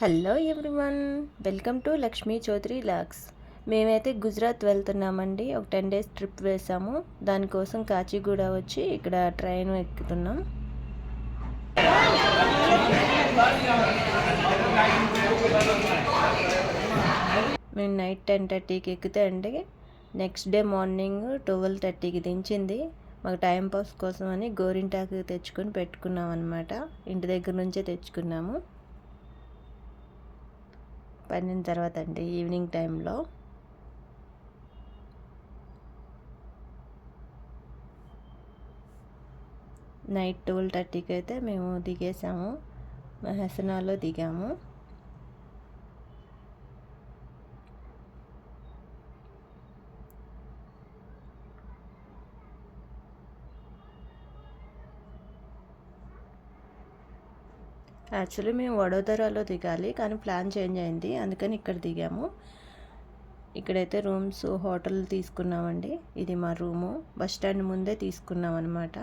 Hello everyone welcome to Lakshmi Chowdary vlogs మేమైతే గుజరాత్ వెళ్తున్నామండి. ఒక టెన్ డేస్ ట్రిప్ వేసాము. దానికోసం కాచిగూడ వచ్చి ఇక్కడ ట్రైన్ ఎక్కుతున్నాం. మేము నైట్ టెన్ థర్టీకి ఎక్కితే అండి నెక్స్ట్ డే మార్నింగ్ ట్వెల్వ్ థర్టీకి దించింది. మాకు టైం పాస్ కోసం అని గోరింటాకు తెచ్చుకొని పెట్టుకున్నాం అనమాట ఇంటి దగ్గర నుంచే తెచ్చుకున్నాము. పన్నెండు తర్వాత అండి ఈవినింగ్ టైంలో. నైట్ ట్వెల్వ్ థర్టీకి అయితే మేము దిగేసాము. హసనాలో దిగాము. యాక్చువల్లీ మేము వడోదరాలో దిగాలి కానీ ప్లాన్ చేంజ్ అయింది. అందుకని ఇక్కడ దిగాము. ఇక్కడైతే రూమ్స్ హోటల్ తీసుకున్నామండి. ఇది మా రూము. బస్ స్టాండ్ ముందే తీసుకున్నాం అనమాట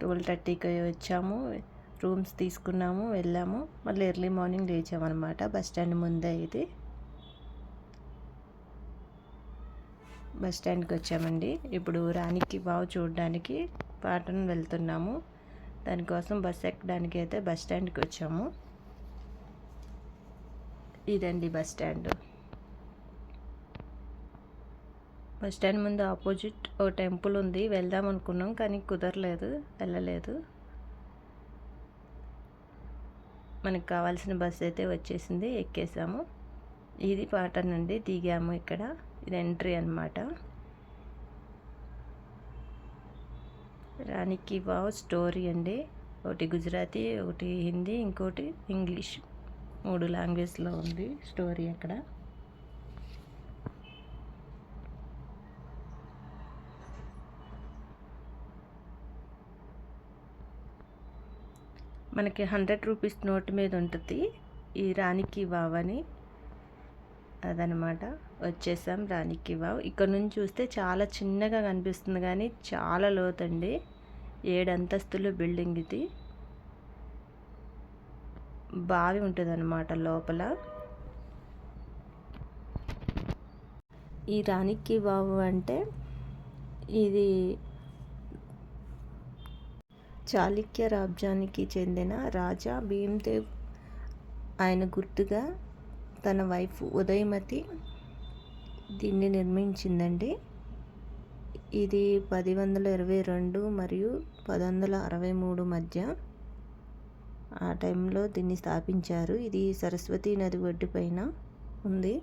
ట్వెల్వ్ థర్టీకి వచ్చాము. రూమ్స్ తీసుకున్నాము వెళ్ళాము. మళ్ళీ ఎర్లీ మార్నింగ్ లేచామన్నమాట. బస్ స్టాండ్ ముందే ఇది. బస్ స్టాండ్కి వచ్చామండి. ఇప్పుడు రాణికి బావు చూడడానికి పాటను వెళ్తున్నాము. దానికోసం బస్ ఎక్కడానికి అయితే బస్ స్టాండ్కి వచ్చాము. ఇదండి బస్ స్టాండ్. బస్ స్టాండ్ ముందు ఆపోజిట్ ఓ టెంపుల్ ఉంది. వెళ్దాం అనుకున్నాం కానీ కుదరలేదు. వెళ్ళలేదు. మనకు కావాల్సిన బస్ అయితే వచ్చేసింది. ఎక్కేసాము. ఇది పాటనండి. దిగాము ఇక్కడ. ఇది ఎంట్రీ అనమాట రాణికి వావ్ స్టోరీ అండి. ఒకటి గుజరాతీ ఒకటి హిందీ ఇంకోటి ఇంగ్లీష్. మూడు లాంగ్వేజ్లో ఉంది స్టోరీ అక్కడ. మనకి హండ్రెడ్ రూపీస్ నోట్ మీద ఉంటుంది ఈ రాణికి వావ్ అని. అదనమాట. వచ్చేసాం రాణికి వావ్. ఇక్కడ నుంచి చూస్తే చాలా చిన్నగా కనిపిస్తుంది కానీ చాలా లోతండి. ఏడు అంతస్తుల బిల్డింగ్ ఇది. బావి ఉంటుందన్నమాట లోపల. ఈ రాణికి వావు అంటే ఇది చాళుక్య రాజ్యానికి చెందిన రాజా భీమ్దేవ్. ఆయన గుర్తుగా తన వైఫ్ ఉదయమతి దీన్ని నిర్మించిందండి. ఇది పది వందల ఇరవై రెండు మరియు పది వందల అరవై మూడు మధ్య ఆ టైంలో దీన్ని స్థాపించారు. ఇది సరస్వతీ నది ఒడ్డు పైన ఉంది.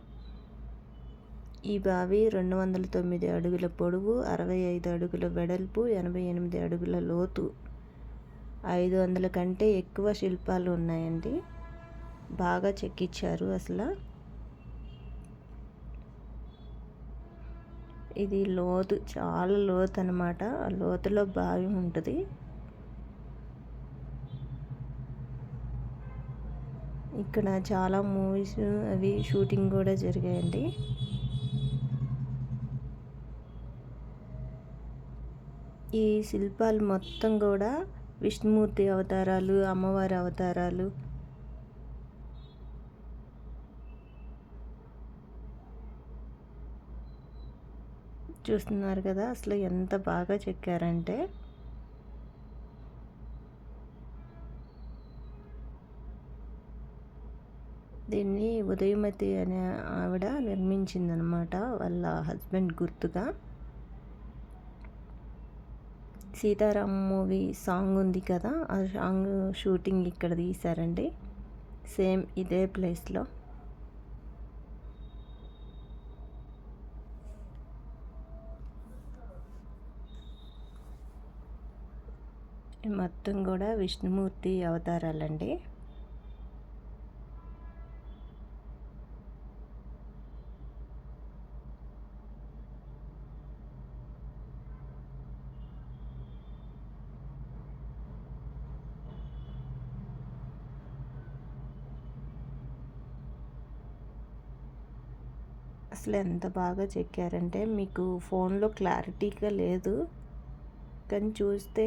ఈ బావి రెండు వందల తొమ్మిది అడుగుల పొడవు అరవై ఐదు అడుగుల వెడల్పు ఎనభై ఎనిమిది అడుగుల లోతు ఐదు వందల కంటే ఎక్కువ శిల్పాలు ఉన్నాయండి. బాగా చెక్కిచ్చారు అసలు. ఇది లోతు చాలా లోతు అనమాట లోతులో బావి ఉంటుంది. ఇక్కడ చాలా మూవీస్ అవి షూటింగ్ కూడా జరిగాయండి. ఈ శిల్పాలు మొత్తం కూడా విష్ణుమూర్తి అవతారాలు అమ్మవారి అవతారాలు చూస్తున్నారు కదా అసలు ఎంత బాగా చెక్కారంటే. దీన్ని ఉదయమతి అనే ఆవిడ నిర్మించిందనమాట వాళ్ళ హస్బెండ్ గుర్తుగా. సీతారాం మూవీ సాంగ్ ఉంది కదా ఆ సాంగ్ షూటింగ్ ఇక్కడ తీశారండి. సేమ్ ఇదే ప్లేస్లో. మొత్తం కూడా విష్ణుమూర్తి అవతారాలండి. అసలు ఎంత బాగా చెక్కారంటే మీకు ఫోన్లో క్లారిటీగా లేదు. కానీ చూస్తే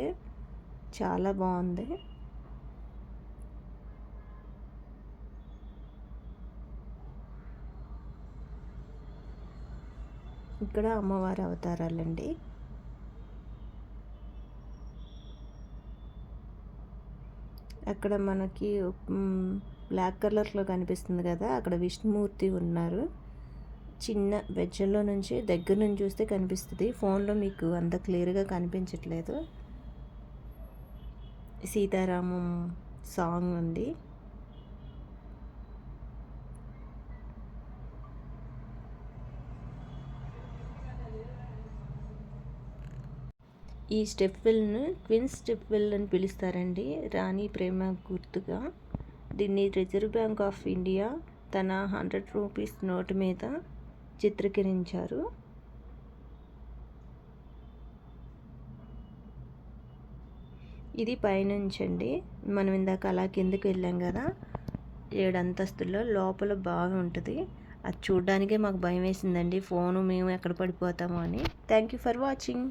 చాలా బాగుంది. ఇక్కడ అమ్మవారి అవతారాలండి. అక్కడ మనకి బ్లాక్ కలర్లో కనిపిస్తుంది కదా అక్కడ విష్ణుమూర్తి ఉన్నారు. చిన్న వెజ్జల్లో నుంచి దగ్గర నుంచి చూస్తే కనిపిస్తుంది. ఫోన్లో మీకు అంత క్లియర్గా కనిపించట్లేదు. సీతారామం సాంగ్ ఉంది. ఈ స్టెప్ వెల్ను క్విన్స్ స్టెప్ వెల్ అని పిలుస్తారండి. రాణి ప్రేమ గుర్తుగా. దీన్ని రిజర్వ్ బ్యాంక్ ఆఫ్ ఇండియా తన హండ్రెడ్ రూపీస్ నోటు మీద చిత్రీకరించారు. ఇది పైనుంచండి. మనం ఇందాక అలా కిందకి వెళ్ళాం కదా ఏడు అంతస్తుల్లో లోపల బాగా ఉంటుంది. అది చూడ్డానికే మాకు భయం వేసిందండి. ఫోను మేము ఎక్కడ పడిపోతామో అని. Thank you for watching.